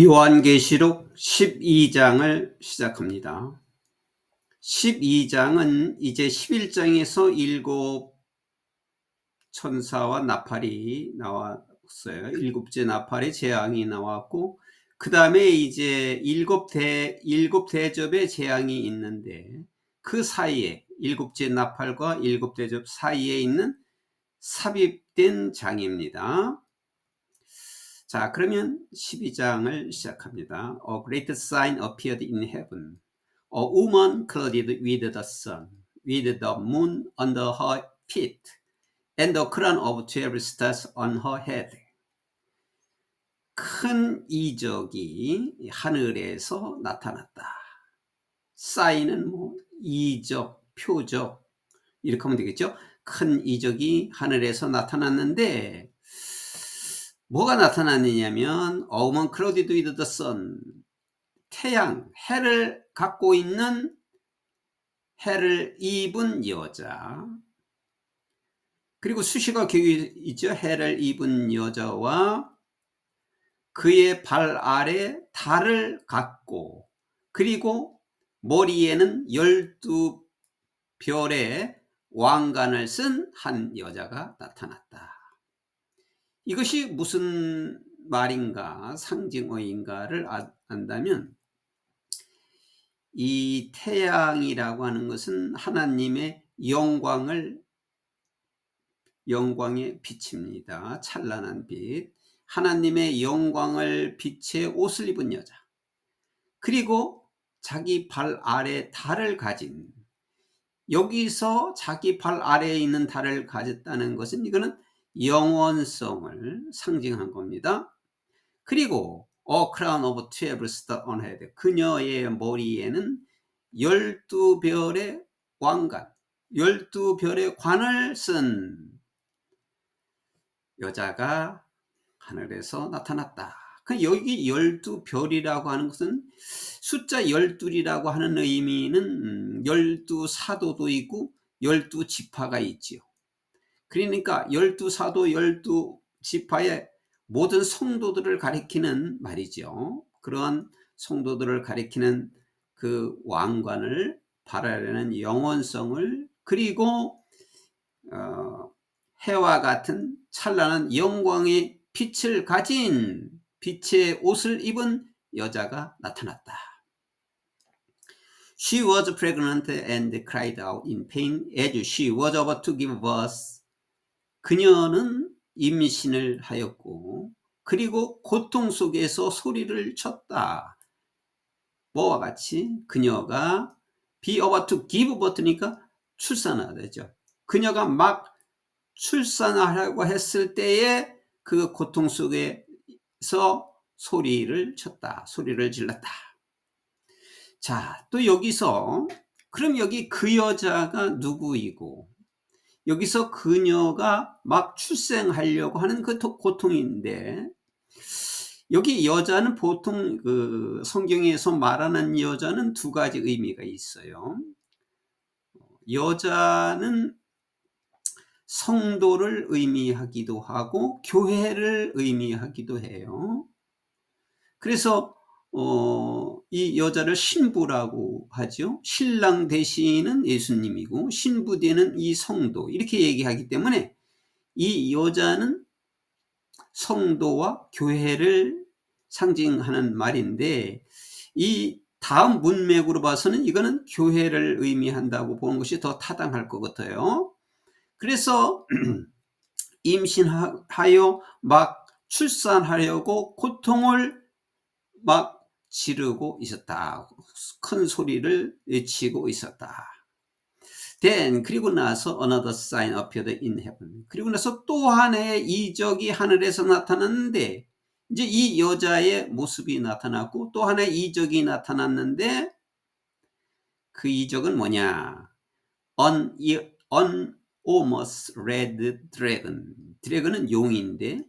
요한계시록 12장을 시작합니다. 12장은 이제 11장에서 일곱 천사와 나팔이 나왔어요. 일곱째 나팔의 재앙이 나왔고, 그 다음에 이제 일곱 대, 일곱 대접의 재앙이 있는데, 그 사이에, 일곱째 나팔과 일곱 대접 사이에 있는 삽입된 장입니다. 자, 그러면 12장을 시작합니다. A great sign appeared in heaven. A woman clothed with the sun, with the moon under her feet, and a crown of twelve stars on her head. 큰 이적이 하늘에서 나타났다. 사인은 뭐 이적, 표적 이렇게 하면 되겠죠. 큰 이적이 하늘에서 나타났는데 뭐가 크로디드 위드 더 선. 태양, 해를 갖고 있는 해를 입은 여자. 그리고 수식어 교육이 있죠. 해를 입은 여자와 그의 발 아래 달을 갖고 그리고 머리에는 열두 별의 왕관을 쓴 한 여자가 나타났다. 이것이 무슨 말인가, 상징어인가를 아, 안다면 이 태양이라고 하는 것은 하나님의 영광을 영광의 빛입니다. 찬란한 빛. 하나님의 영광을 빛의 옷을 입은 여자. 그리고 자기 발 아래 달을 가진 여기서 자기 발 아래에 있는 달을 가졌다는 것은 이거는 영원성을 상징한 겁니다. 그리고 A crown of twelve star on head. 그녀의 머리에는 열두 별의 왕관, 열두 별의 관을 쓴 여자가 하늘에서 나타났다. 그 여기 열두 별이라고 하는 것은 숫자 열둘이라고 하는 의미는 열두 사도도 있고 열두 지파가 있지요. 그러니까 열두 사도 열두 지파의 모든 성도들을 가리키는 말이죠. 그러한 성도들을 가리키는 그 왕관을 바라려는 영원성을 그리고 어, 해와 같은 찬란한 영광의 빛을 가진 빛의 옷을 입은 여자가 나타났다. She was pregnant and cried out in pain as she was about to give birth. 그녀는 임신을 하였고 그리고 고통 속에서 소리를 쳤다. 뭐와 같이 그녀가 be about to give birth니까 출산하다죠. 그녀가 막 출산하려고 했을 때에 그 고통 속에서 소리를 쳤다. 소리를 질렀다. 자, 또 여기서 그럼 여기 그 여자가 누구이고 여기서 그녀가 막 출생하려고 하는 그 고통인데 여기 여자는 보통 그 성경에서 말하는 여자는 두 가지 의미가 있어요. 여자는 성도를 의미하기도 하고 교회를 의미하기도 해요. 그래서 어, 이 여자를 신부라고 하죠. 신랑 대신은 예수님이고 신부 되는 이 성도 이렇게 얘기하기 때문에 이 여자는 성도와 교회를 상징하는 말인데 이 다음 문맥으로 봐서는 이거는 교회를 의미한다고 보는 것이 더 타당할 것 같아요. 그래서 임신하여 막 출산하려고 고통을 막 지르고 있었다. 큰 소리를 외치고 있었다. Then 그리고 나서 another sign appeared in heaven. 그리고 나서 또 하나의 이적이 하늘에서 나타났는데 이제 이 여자의 모습이 나타났고 또 하나의 이적이 나타났는데 그 이적은 뭐냐? On, on almost red dragon. 드래곤은 용인데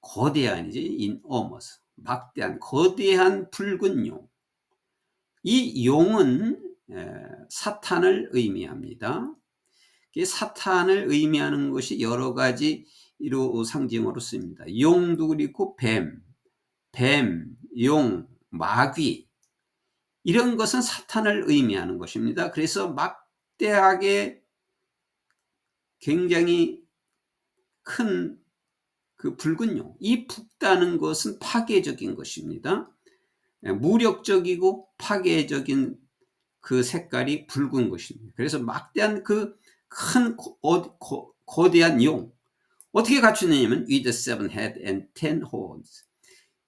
거대한이지 in almost. 막대한 거대한 붉은 용. 이 용은 사탄을 의미합니다. 사탄을 의미하는 것이 여러 가지로 상징으로 씁니다. 용도 그렇고 뱀, 뱀 용, 마귀 이런 것은 사탄을 의미하는 것입니다. 그래서 막대하게 굉장히 큰 그 붉은 용, 이 붉다는 것은 파괴적인 것입니다. 예, 무력적이고 파괴적인 그 색깔이 붉은 것입니다. 그래서 막대한 그 큰 거대한 용 어떻게 갖추느냐면 with seven head and ten horns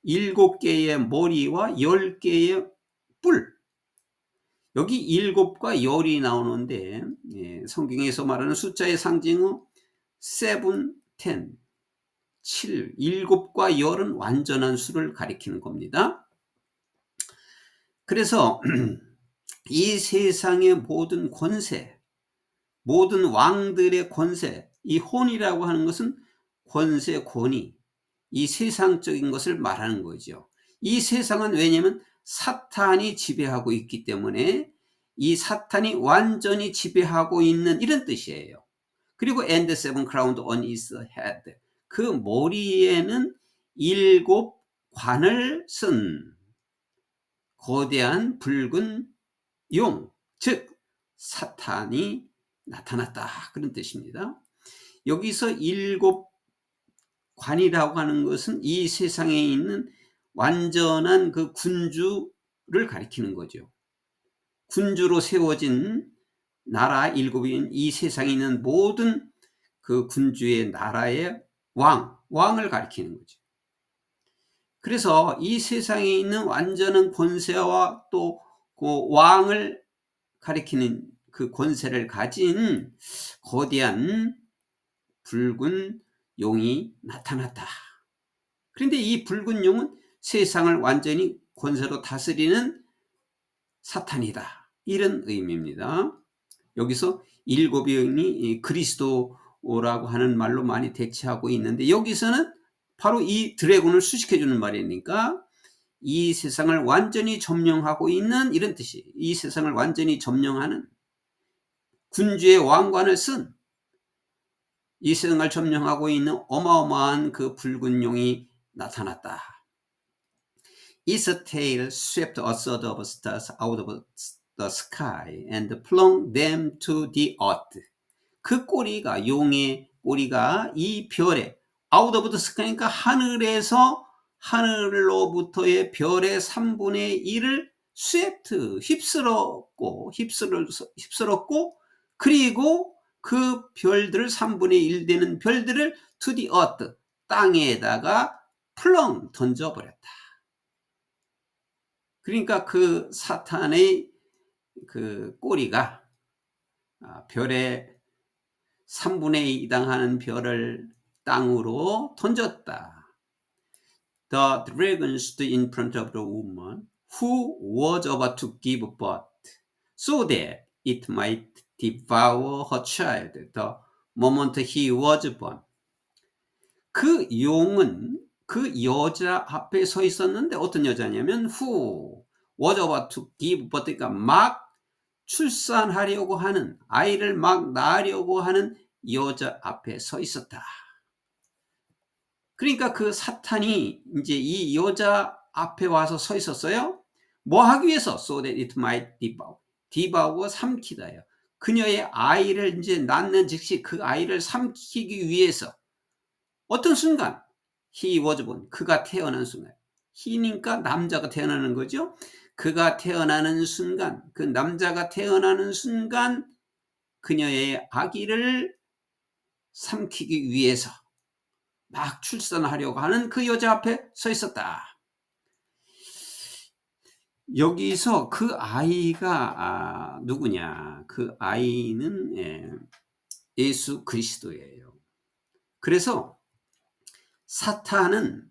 일곱 개의 머리와 열 개의 뿔 여기 일곱과 열이 나오는데 예, 성경에서 말하는 숫자의 상징은 seven, ten 7, 일곱과 열은 완전한 수를 가리키는 겁니다. 그래서 이 세상의 모든 권세, 모든 왕들의 권세, 이 혼이라고 하는 것은 권세, 권위, 이 세상적인 것을 말하는 거죠. 이 세상은 왜냐하면 사탄이 지배하고 있기 때문에 이 사탄이 완전히 지배하고 있는 이런 뜻이에요. 그리고 and seven crowned on his head. 그 머리에는 일곱 관을 쓴 거대한 붉은 용, 즉 사탄이 나타났다 그런 뜻입니다. 여기서 일곱 관이라고 하는 것은 이 세상에 있는 완전한 그 군주를 가리키는 거죠. 군주로 세워진 나라 일곱인 이 세상에 있는 모든 그 군주의 나라의 왕, 왕을 가리키는 거죠. 그래서 이 세상에 있는 완전한 권세와 또 그 왕을 가리키는 그 권세를 가진 거대한 붉은 용이 나타났다. 그런데 이 붉은 용은 세상을 완전히 권세로 다스리는 사탄이다. 이런 의미입니다. 여기서 일곱 영이 그리스도 라고 하는 말로 많이 대체하고 있는데 여기서는 바로 이 드래곤을 수식해 주는 말이니까 이 세상을 완전히 점령하고 있는 이런 뜻이 이 세상을 완전히 점령하는 군주의 왕관을 쓴 이 세상을 점령하고 있는 어마어마한 그 붉은 용이 나타났다. Tail swept a third of stars out of the sky and flung them to the earth. 그 꼬리가 용의 꼬리가 이 별에 아웃 오브 더 스카이니까 하늘에서 하늘로부터의 별의 3분의 1을 스웨트 휩쓸었고 휩쓸, 휩쓸었고 그리고 그 별들을 3분의 1 되는 별들을 투디 어트 땅에다가 플렁 던져버렸다. 그러니까 그 사탄의 그 꼬리가 아, 별의 3분의 2 당 하는 별을 땅으로 던졌다. The dragon stood in front of the woman who was about to give birth, so that it might devour her child the moment he was born. 그 용은 그 여자 앞에 서 있었는데 어떤 여자냐면 who was about to give birth, 그러니까 막 출산하려고 하는 아이를 막 낳으려고 하는 여자 앞에 서 있었다. 그러니까 그 사탄이 이제 이 여자 앞에 와서 서 있었어요. 뭐 하기 위해서? So that it might devour. devour 삼키다요. 그녀의 아이를 이제 낳는 즉시 그 아이를 삼키기 위해서 어떤 순간 he was born. 그가 태어난 순간. he니까 남자가 태어나는 거죠. 그가 태어나는 순간, 그 남자가 태어나는 순간 그녀의 아기를 삼키기 위해서 막 출산하려고 하는 그 여자 앞에 서 있었다. 여기서 그 아이가 아, 누구냐? 그 아이는 예, 예수 그리스도예요. 그래서 사탄은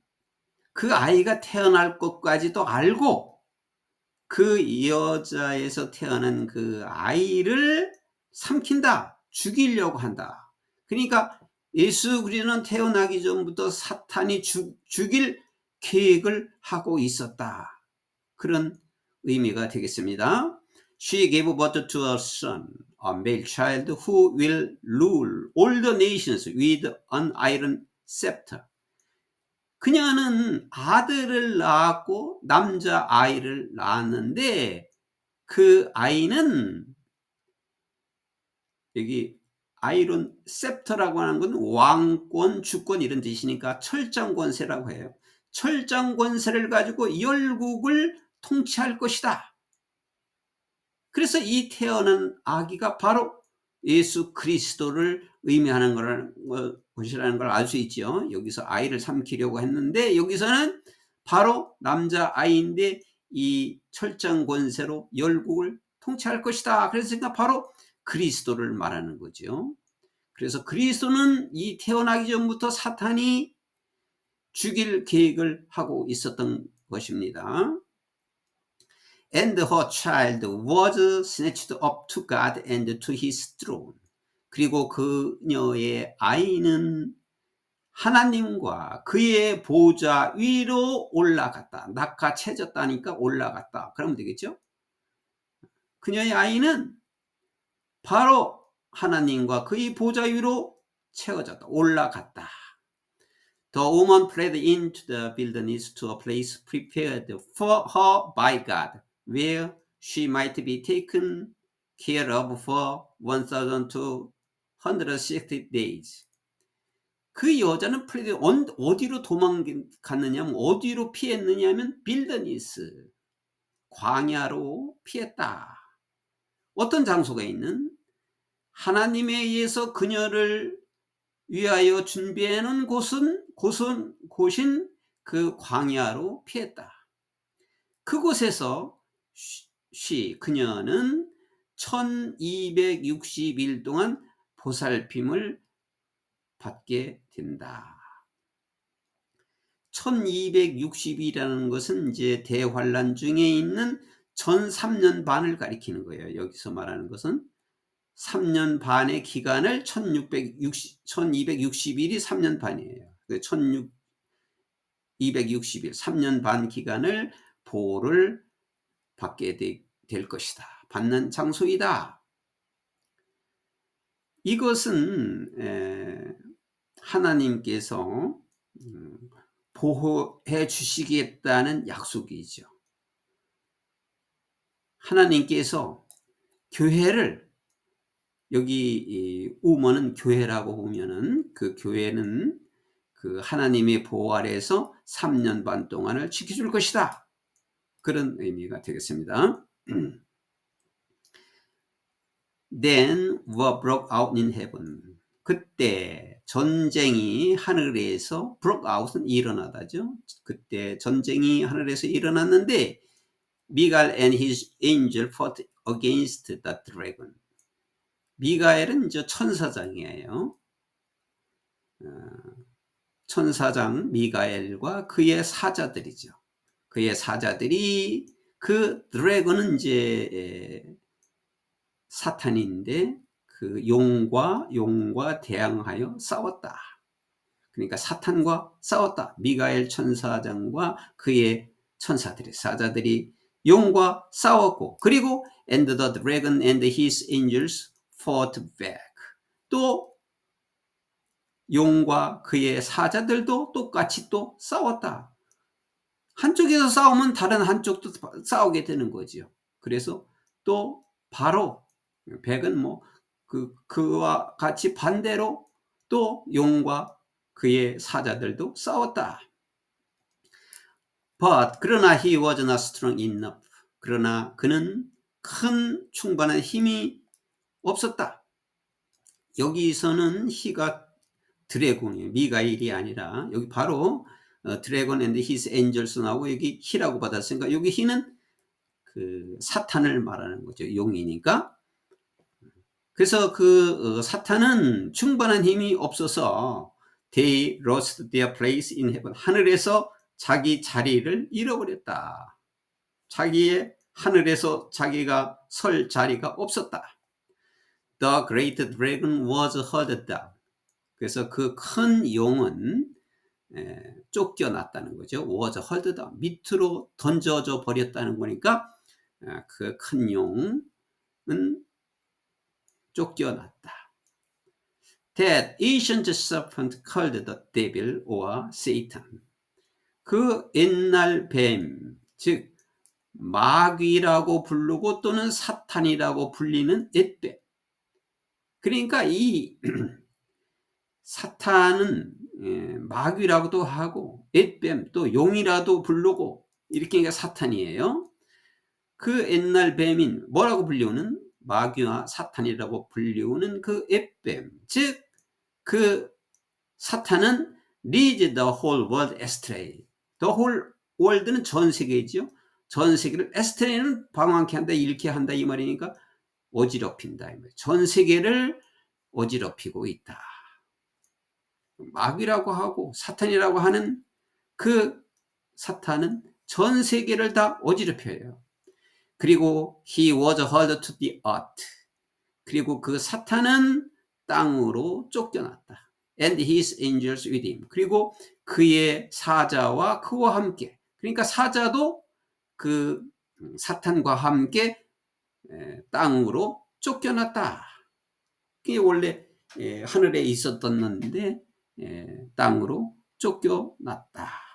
그 아이가 태어날 것까지도 알고 그 여자에서 태어난 그 아이를 삼킨다, 죽이려고 한다. 그러니까 예수 그리스도는 태어나기 전부터 사탄이 죽, 죽일 계획을 하고 있었다. 그런 의미가 되겠습니다. She gave birth to a son, a male child who will rule all the nations with an iron scepter. 그녀는 아들을 낳았고 남자 아이를 낳았는데 그 아이는 여기 아이론 셉터라고 하는 건 왕권, 주권 이런 뜻이니까 철장 권세라고 해요. 철장 권세를 가지고 열국을 통치할 것이다. 그래서 이 태어난 아기가 바로 예수 그리스도를 의미하는 것이라는 걸 알 수 있죠. 여기서 아이를 삼키려고 했는데 여기서는 바로 남자 아이인데 이 철장 권세로 열국을 통치할 것이다. 그래서 바로 그리스도를 말하는 거죠. 그래서 그리스도는 이 태어나기 전부터 사탄이 죽일 계획을 하고 있었던 것입니다. And her child was snatched up to God and to his throne. 그리고 그녀의 아이는 하나님과 그의 보좌 위로 올라갔다. 낙하채졌다니까 올라갔다. 그러면 되겠죠? 그녀의 아이는 바로 하나님과 그의 보좌 위로 채워졌다. 올라갔다. The woman fled into the wilderness to a place prepared for her by God, where she might be taken care of for 1260 days. 그 여자는 플레드 어디로 도망갔느냐면 어디로 피했느냐면 빌더니스 광야로 피했다. 어떤 장소가 있는 하나님에 의해서 그녀를 위하여 준비해 놓은 곳은 곳은 곳인 그 광야로 피했다. 그곳에서 쉬 그녀는 1260일 동안 보살핌을 받게 된다. 1260이라는 것은 이제 대환란 중에 있는 전 3년 반을 가리키는 거예요. 여기서 말하는 것은 3년 반의 기간을 1660, 1260일이 3년 반이에요. 1660일, 3년 반 기간을 보호를 받게 되, 될 것이다. 받는 장소이다. 이것은 하나님께서 음, 보호해 주시겠다는 약속이죠. 하나님께서 교회를 여기 우먼은 교회라고 보면은 그 교회는 그 하나님의 보호 아래에서 3년 반 동안을 지켜줄 것이다. 그런 의미가 되겠습니다. Then war broke out in heaven. 그때 전쟁이 하늘에서 broke out은 일어나다죠. 그때 전쟁이 하늘에서 일어났는데 미갈 and his angel fought against the dragon. 미가엘은 이제 천사장이에요. 어, 천사장 미가엘과 그의 사자들이죠. 그의 사자들이 그 드래곤은 이제 사탄인데 그 용과 용과 대항하여 싸웠다. 그러니까 사탄과 싸웠다. 미가엘 천사장과 그의 천사들이 사자들이 용과 싸웠고 그리고 and the dragon and his angels fought back. 또 용과 그의 사자들도 똑같이 또 싸웠다. 한쪽에서 싸우면 다른 한쪽도 싸우게 되는 거죠. 그래서 또 바로 백은 뭐 그, 그와 같이 반대로 또 용과 그의 사자들도 싸웠다. But 그러나 he was not strong enough. 그러나 그는 큰 충분한 힘이 없었다. 여기서는 히가 드래곤이에요. 미가일이 아니라 여기 바로 어, 드래곤 앤드 히스 엔젤스 나오고 여기 히라고 받았으니까 여기 히는 그 사탄을 말하는 거죠. 용이니까. 그래서 그 어, 사탄은 충분한 힘이 없어서 they lost their place in heaven. 하늘에서 자기 자리를 잃어버렸다. 자기의 하늘에서 자기가 설 자리가 없었다. The great dragon was hurled down. 그래서 그 큰 용은 에, 쫓겨났다는 거죠. was hurled down. 밑으로 던져져 버렸다는 거니까 그 큰 용은 쫓겨났다. That ancient serpent called the devil or Satan. 그 옛날 뱀, 즉 마귀라고 부르고 또는 사탄이라고 불리는 옛뱀. 그러니까 이 사탄은 예, 마귀라고도 하고 옛뱀 또 용이라도 부르고 이렇게 하니까 사탄이에요. 그 옛날 뱀인 뭐라고 불리우는 마귀와 사탄이라고 불리우는 그 옛뱀 즉 그 사탄은 leads the whole world astray. the whole world는 전 세계이죠. 전 세계를 에스트레이는 방황케 한다, 잃게 한다 이 말이니까 어지럽힌다. 전 세계를 어지럽히고 있다. 마귀라고 하고 사탄이라고 하는 그 사탄은 전 세계를 다 어지럽혀요. 그리고 he was hurled to the earth. 그리고 그 사탄은 땅으로 쫓겨났다. and his angels with him. 그리고 그의 사자와 그와 함께. 그러니까 사자도 그 사탄과 함께 땅으로 쫓겨났다. 그게 원래 하늘에 있었던 건데 땅으로 쫓겨났다.